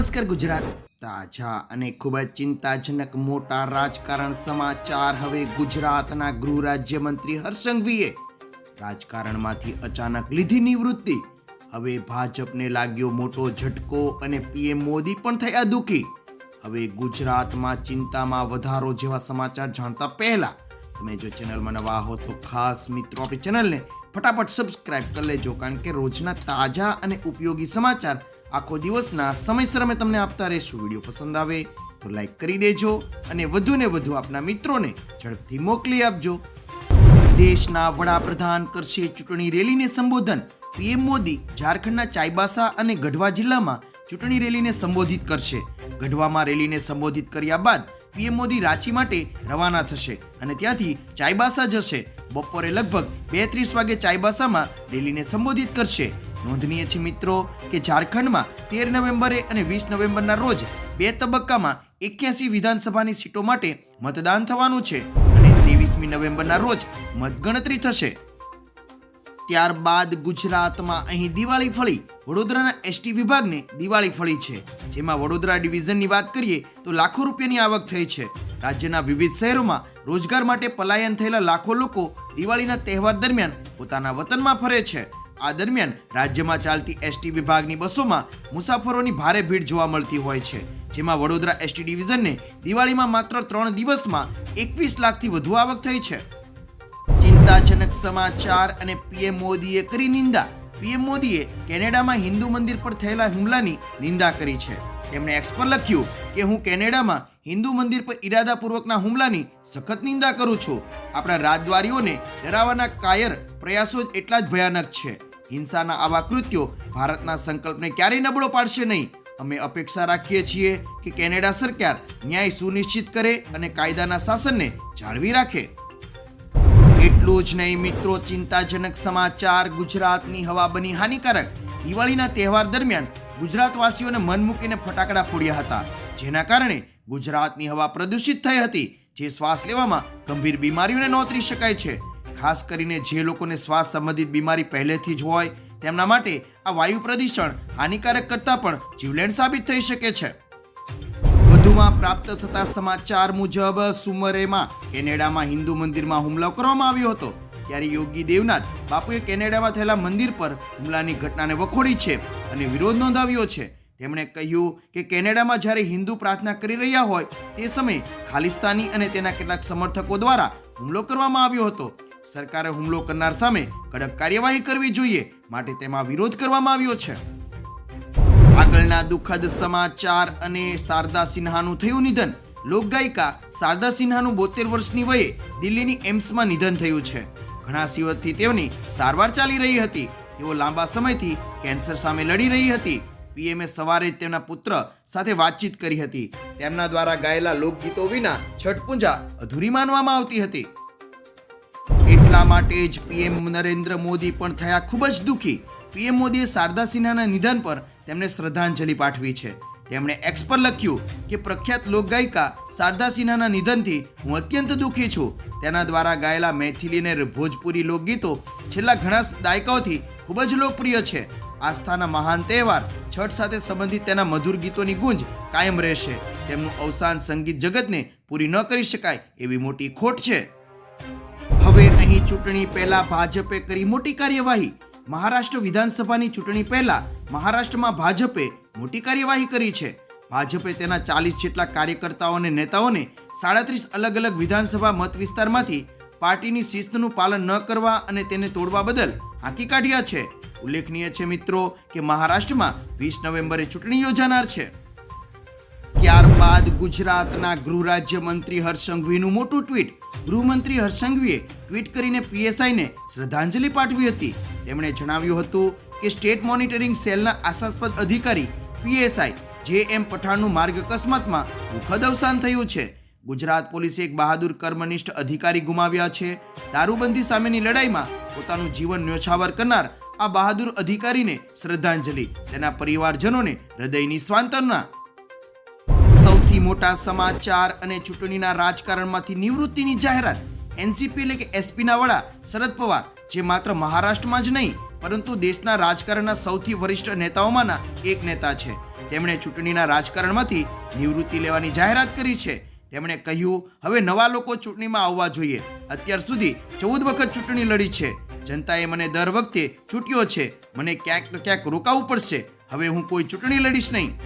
નમસ્કાર ગુજરાત. તાજા અને ખૂબ જ ચિંતાજનક મોટા રાજકારણ સમાચાર હવે ગુજરાતના ગૃહ રાજ્યમંત્રી હર્ષંઘવીએ રાજકારણમાંથી અચાનક લીધી નિવૃત્તિ. હવે ભાજપને લાગ્યો મોટો ઝટકો અને પીએમ મોદી પણ થયા દુઃખી. હવે ગુજરાતમાં ચિંતામાં વધારો જેવા સમાચાર જાણતા પહેલા તમે જો ચેનલમાં નવા હો તો ખાસ મિત્રો આપણી ચેનલને ફટાફટ સબસ્ક્રાઇબ કરી લેજો, કારણ કે રોજના તાજા અને ઉપયોગી સમાચાર આખો દિવસના સમયસર અમે તમને આપતા રહીશું. વીડિયો પસંદ આવે તો લાઈક કરી દેજો અને વધુને વધુ આપના મિત્રોને ઝડપથી મોકલી આપજો. દેશના વડાપ્રધાન કરશે ચૂંટણી રેલીને સંબોધન. પીએમ મોદી ઝારખંડના ચાઈબાસા અને ગઢવા જિલ્લામાં ચૂંટણી રેલીને સંબોધિત કરશે. ગઢવામાં રેલીને સંબોધિત કર્યા બાદ પીએમ મોદી રાંચી માટે રવાના થશે અને ત્યાંથી ચાઈબાસા જશે. બપોરે લગભગ બે ત્રીસ વાગે ચાઈબાસામાં રેલીને સંબોધિત કરશે. નોંધનીય છે મિત્રો કે ઝારખંડમાં તેર નવેમ્બરે અને વીસ નવેમ્બરના રોજ બે તબક્કામાં એક્યાસી વિધાનસભાની સીટો માટે મતદાન થવાનું છે અને ત્રેવીસમી નવેમ્બરના રોજ મતગણતરી થશે. ત્યારબાદ ગુજરાતમાં અહીં દિવાળી ફળી. વડોદરાના એસટી વિભાગને દિવાળી ફળી છે. જેમાં વડોદરા ડિવિઝનની વાત કરીએ તો લાખો રૂપિયાની આવક થઈ છે. રાજ્યના વિવિધ શહેરોમાં રોજગાર માટે પલાયન થયેલા લાખો લોકો દિવાળીના તહેવાર દરમિયાન પોતાના વતનમાં ફરે છે. આ દરમિયાન રાજ્યમાં ચાલતી એસટી વિભાગની બસોમાં મુસાફરોની ભારે ભીડ જોવા મળતી હોય છે. જેમાં વડોદરા એસટી ડિવિઝનને દિવાળીમાં માત્ર ત્રણ દિવસમાં એકવીસ લાખથી વધુ આવક થઈ છે. ચિંતાજનક સમાચાર અને પીએમ મોદીએ કરી નિંદા. પીએમ મોદીએ કેનેડામાં હિન્દુ મંદિર પર થયેલા હુમલાની નિંદા કરી છે. તેમણે એક્સ પર લખ્યું કે હું કેનેડામાં હિન્દુ મંદિર પર ઈરાદાપૂર્વકના હુમલાની સખત નિંદા કરું છું. આપણા રાજદ્વારીઓને ડરાવવાના કાયર પ્રયાસો જ એટલા જ ભયાનક છે. હિંસાના આવા કૃત્યો ભારતના સંકલ્પને ક્યારેય નબળો પાડશે નહીં. અમે અપેક્ષા રાખીએ છીએ કે કેનેડા સરકાર ન્યાય સુનિશ્ચિત કરે અને કાયદાના શાસનને જાળવી રાખે. એટલું જ નહીં મિત્રો, ચિંતાજનક સમાચાર ગુજરાતની હવા બની હાનિકારક. દિવાળીના તહેવાર દરમિયાન ગુજરાતવાસીઓને મન મૂકીને ફટાકડા ફોડ્યા હતા. જેના કારણે ગુજરાતની હવા પ્રદૂષિત થઈ હતી, જે શ્વાસ લેવામાં ગંભીર બીમારીઓને નોતરી શકાય છે. ખાસ કરીને જે લોકોને શ્વાસ સંબંધિત બીમારી પહેલેથી જ હોય, તેમના માટે આ વાયુ પ્રદૂષણ હાનિકારક કરતાં પણ જીવલેણ સાબિત થઈ શકે છે. વધુમાં પ્રાપ્ત થતા સમાચાર મુજબ સુમરેમાં કેનેડામાં હિન્દુ મંદિરમાં હુમલો કરવામાં આવ્યો હતો. ત્યારે યોગી દેવનાથ બાપુએ કેનેડામાં થયેલા મંદિર પર હુમલાની ઘટનાને વખોડી છે. અને વિરોધ નોંધાવ્યો છે. તેમણે કહ્યું કે કેનેડામાં જ્યારે હિન્દુ પ્રાર્થના કરી રહ્યા હોય, તે સમયે ખાલિસ્તાની અને તેના કેટલાક સમર્થકો દ્વારા હુમલો કરવામાં આવ્યો હતો. સરકારે હુમલો કરનાર સામે કડક કાર્યવાહી કરવી જોઈએ માટે તેમાં વિરોધ કરવામાં આવ્યો છે. આગળના દુઃખદ સમાચાર અને શારદા સિન્હાનું થયું નિધન. લોકગાયિકા શારદા સિન્હાનું બોતેર વર્ષની વયે દિલ્હીની એમ્સમાં નિધન થયું છે. ઘણા દિવસથી તેઓની સારવાર ચાલી રહી હતી. તેઓ લાંબા સમયથી કેન્સર સામે લડી રહી હતી. પીએમએ સવારે જ તેમના પુત્ર સાથે વાતચીત કરી હતી. તેમના દ્વારા ગાયેલા લોકગીતો વિના છઠ પૂજા અધૂરી માનવામાં આવતી હતી. એટલા માટે જ પીએમ નરેન્દ્ર મોદી પણ થયા ખૂબ જ દુઃખી. પીએમ મોદીએ શારદા સિન્હાના નિધન પર તેમને શ્રદ્ધાંજલિ પાઠવી છે. તેમણે એક્સ પર લખ્યું કે, પ્રખ્યાત લોકગાયિકા શારદા સિન્હાના નિધનથી હું અત્યંત દુઃખી છું. તેના દ્વારા ગાયેલા મૈથિલી અને ભોજપુરી લોકગીતો છેલ્લા ઘણા દાયકાઓથી ખૂબ જ લોકપ્રિય છે. આસ્થાના મહાન તહેવાર, છઠ સાથે સંબંધિત તેના મધુર ગીતોની ગુંજ કાયમ રહેશે. તેમનું અવસાન સંગીત જગતને પૂરી ન કરી શકાય એવી મોટી ખોટ છે. હવે અહીં ચૂંટણી પહેલા ભાજપે કરી મોટી કાર્યવાહી. મહારાષ્ટ્ર વિધાનસભાની ચૂંટણી પહેલા મહારાષ્ટ્રમાં ભાજપે મોટી કાર્યવાહી કરી છે. ભાજપે તેના ચાલીસ જેટલા કાર્યકર્તાઓ અને નેતાઓને સાડત્રીસ અલગ અલગ વિધાનસભા મત વિસ્તારમાંથી પાર્ટીની શિસ્તનું પાલન ન કરવા અને તેને તોડવા બદલ હાંકી કાઢ્યા છે. ઉલ્લેખનીય છે મિત્રો કે મહારાષ્ટ્રમાં વીસ નવેમ્બરે ચૂંટણી યોજાનાર છે. ત્યારબાદ ગુજરાતના ગૃહ રાજ્યમંત્રી હર્ષંઘવીનું મોટું ટ્વીટ. ગૃહમંત્રી હર્ષંઘવીએ ટ્વીટ કરીને પીએસઆઈને શ્રદ્ધાંજલિ પાઠવી હતી. તેમણે જણાવ્યું હતું કે સ્ટેટ મોનિટરિંગ સેલના આશાસ્પદ અધિકારી પીએસઆઈ જે એમ પઠાણનું માર્ગ અકસ્માતમાં દુઃખદ અવસાન થયું છે. ગુજરાત પોલીસે એક બહાદુર કર્મનિષ્ઠ અધિકારી ગુમાવ્યા છે. દારૂબંધી સામેની લડાઈમાં પોતાનું જીવન ન્યોછાવર કરનાર આ બહાદુર અધિકારીને શ્રદ્ધાંજલિ. તેના પરિવારજનોને હૃદયની સ્વાંતના. સૌથી મોટા સમાચાર અને ચૂંટણીના રાજકારણમાંથી નિવૃત્તિની જાહેરાત. એનસીપી એટલે કે એસપીના વડા શરદ પવાર, જે માત્ર મહારાષ્ટ્રમાં જ નહીં, પરંતુ દેશના રાજકારણના સૌથી વરિષ્ઠ નેતાઓમાંના એક નેતા છે. તેમણે ચૂંટણીના રાજકારણમાંથી નિવૃત્તિ લેવાની જાહેરાત કરી છે. તેમણે કહ્યું, હવે નવા લોકો ચૂંટણીમાં આવવા જોઈએ. અત્યાર સુધી ચૌદ વખત ચૂંટણી લડી છે. જનતાએ મને દર વખતે ચૂંટ્યો છે. મને ક્યાંક ક્યાંક રોકાવું પડશે. હવે હું કોઈ ચૂંટણી લડીશ નહીં.